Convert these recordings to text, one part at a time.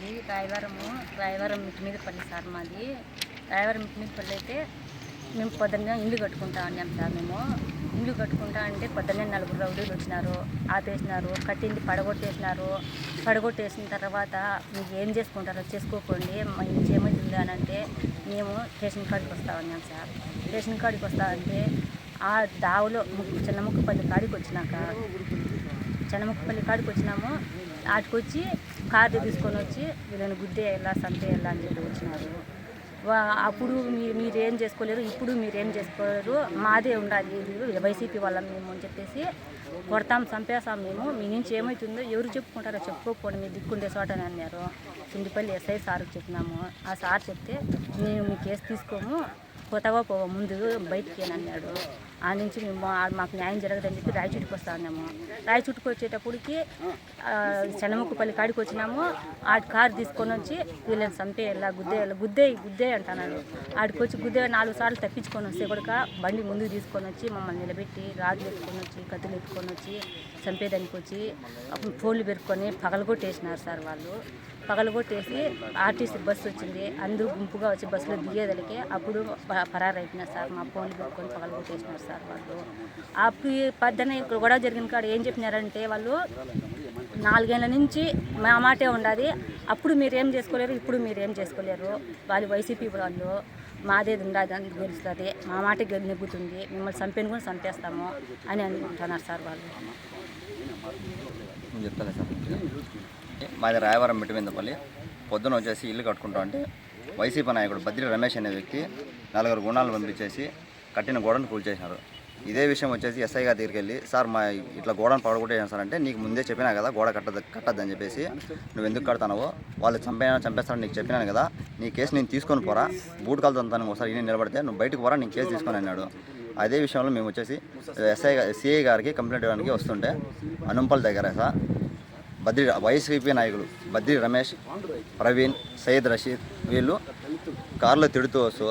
మాది రాయవరము రాయవరం మిట్టి మీద పల్లి సార్ మాది. రాయవరం మిట్టి మీద పల్లి అయితే మేము పొద్దున్న ఇల్లు కట్టుకుంటా అన్నాం సార్ మేము. ఇల్లు కట్టుకుంటా అంటే పొద్దున్నే నలుగురు రౌడీలు వచ్చినారు ఆపేసినారు కట్టింది పడగొట్టేసినారు. పడగొట్టేసిన తర్వాత మీకు ఏం చేసుకుంటారో చేసుకోకండి మా ఇంటి ఏమైంది అని అంటే మేము రేషన్ కార్డుకి వస్తా ఉన్నాం సార్. రేషన్ కార్డుకి వస్తా అంటే ఆ దావులో ముక్కు చిన్న ముక్కుపల్లి కాడికి వచ్చినాక చెన్నముక్కపల్లి కాడికి వచ్చినాము. ఆటికి వచ్చి కార్డు తీసుకొని వచ్చి వీళ్ళని గుద్దేయాలా చంపేయాలా అని చెప్పి వచ్చినారు. వా- అప్పుడు మీరు మీరేం చేసుకోలేరు ఇప్పుడు మీరేం చేసుకోలేరు మాదే ఉండాలి వైసీపీ వాళ్ళం మేము అని చెప్పేసి కొడతాం చంపేస్తాం మేము. మీ నుంచి ఏమవుతుందో ఎవరు చెప్పుకుంటారో చెప్పుకోకపోండి మీ దిక్కుండే చోట అని అన్నారు. సిండిపల్లి ఎస్ఐ సార్కి చెప్పినాము. ఆ సార్ చెప్తే మేము మీ కేసు తీసుకోము పోతావా పోవా ముందు బయటికి అని అన్నాడు. ఆ నుంచి మేము ఆ- మాకు న్యాయం జరగదని చెప్పి రాయచూటికి వస్తా ఉన్నాము రాయచూటికి వచ్చేటప్పటికి శనముక్కుపల్లి చెన్నముక్కుపల్లి కాడికి వచ్చినాము. ఆడి కారు తీసుకొని వచ్చి వీళ్ళని చంపేయాల గుద్దేయాల గుద్దే గుద్దే అంటున్నాడు. ఆడికి వచ్చి గుద్దే నాలుగు సార్లు తప్పించుకొని వస్తే కూడా బండి ముందుకు తీసుకొని వచ్చి మమ్మల్ని నిలబెట్టి రాడ్లు ఎత్తుకొని వచ్చి కత్తులు ఎత్తుకొని వచ్చి చంపేదానికి వచ్చి అప్పుడు ఫోన్లు పెట్టుకొని పగలగొట్టేసినారు సార్ వాళ్ళు. పగలగొట్టేసి ఆర్టీసీ బస్సు వచ్చింది. అందరూ గుంపుగా వచ్చి బస్సులో దిగేదలికి అప్పుడు ప- పరారైపోయినారు సార్. మా ఫోన్లు పెట్టుకొని పగలగొట్టేసినారు సార్ వాళ్ళు. అప్పుడు పద్దన గొడవ జరిగిన కాడ ఏం చెప్పినారంటే వాళ్ళు నాలుగేళ్ళ నుంచి మా మాటే ఉండాలి అప్పుడు మీరు ఏం చేసుకోలేరు ఇప్పుడు మీరు ఏం చేసుకోలేరు. వాళ్ళు వైసీపీ వాళ్ళు మాదేది ఉండదు అని గెలుస్తుంది. మా మాట నెగ్గుతుంది. మిమ్మల్ని చంపేని కూడా చంపేస్తాము అని అనుకుంటున్నారు సార్ వాళ్ళు. చెప్తాను సార్? మాది రాయవరం మిట్టిమిందపల్లి. పొద్దున వచ్చేసి ఇల్లు కట్టుకుంటా అంటే వైసీపీ నాయకుడు బద్రి రమేష్ అనే వ్యక్తి నలుగురు గుణాలు పంపించేసి కట్టిన గోడను కూల్చేసినారు ఇదే విషయం వచ్చేసి ఎస్ఐ గారి దగ్గరికి వెళ్ళి సార్ మా ఇట్లా గోడను పడగొట్టేసాను సార్ అంటే నీకు ముందే చెప్పినా కదా గోడ కట్టదు కట్టద్దని చెప్పేసి నువ్వు ఎందుకు కడతానవో వాళ్ళు చంపేనా చంపేస్తారని నీకు చెప్పినాను కదా నీ కేసు నేను తీసుకొని పోరా బూట్ కాలుతో ఒకసారి ఈయన నిలబడితే నువ్వు బయటకు పోరా నేను కేసు తీసుకొని అన్నాడు. అదే విషయంలో మేము వచ్చేసి ఎస్ఐ సిఐ గారికి కంప్లైంట్ ఇవ్వడానికి వస్తుంటే అనుంపల్ దగ్గర సార్ బద్రి వైసీపీ నాయకులు బద్రి రమేష్ ప్రవీణ్ సయ్యద్ రషీద్ వీళ్ళు కారులో తిడుతూ వస్తూ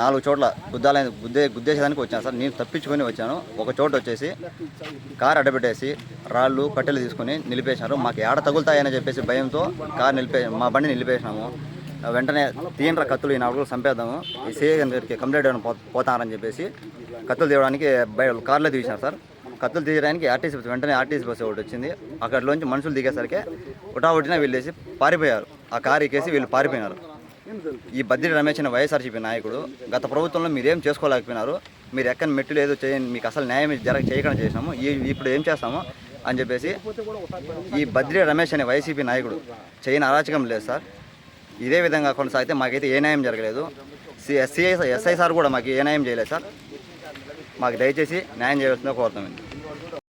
నాలుగు చోట్ల గుద్దాలైన గుద్దే గుద్దేసేదానికి వచ్చాను సార్. నేను తప్పించుకొని వచ్చాను. ఒక చోట వచ్చేసి కారు అడ్డబెట్టేసి రాళ్ళు కట్టెలు తీసుకొని నిలిపేసినారు. మాకు ఏడ తగులుతాయని చెప్పేసి భయంతో కారు నిలిపే మా బండి నిలిపేసినాము. వెంటనే తీయండ్ర కత్తులు ఈ నాలుగు చంపేద్దాము. ఈ సీఏ గారికి కంప్లైంట్ పో పోతారని చెప్పేసి కత్తులు తీయడానికి బయ కారులో తీసినారు సార్. కత్తులు తీయడానికి ఆర్టీసీ బస్సు వెంటనే ఆర్టీసీ బస్సు ఒకటి వచ్చింది. అక్కడలోంచి మనుషులు దిగేసరికి ఉటావుటిన వీళ్ళేసి పారిపోయారు. ఆ కారు ఎక్కేసి వీళ్ళు పారిపోయినారు. ఈ బద్రి రమేష్ అనే వైఎస్ఆర్సీపీ నాయకుడు గత ప్రభుత్వంలో మీరు ఏం చేసుకోలేకపోయినారు? మీరు ఎక్కడ మెట్టు లేదు చేయండి మీకు అసలు న్యాయం జరగ చేయకుండా చేసినాము. ఈ ఇప్పుడు ఏం చేస్తాము అని చెప్పేసి ఈ బద్రి రమేష్ అనే వైసీపీ నాయకుడు చేయని అరాచకం లేదు సార్. ఇదే విధంగా కొనసాగితే మాకైతే ఏ న్యాయం జరగలేదు. సి ఎస్ఐ సార్ కూడా మాకు ఏ న్యాయం చేయలేదు సార్. మాకు దయచేసి న్యాయం చేయవలసిందో కోరుతామండి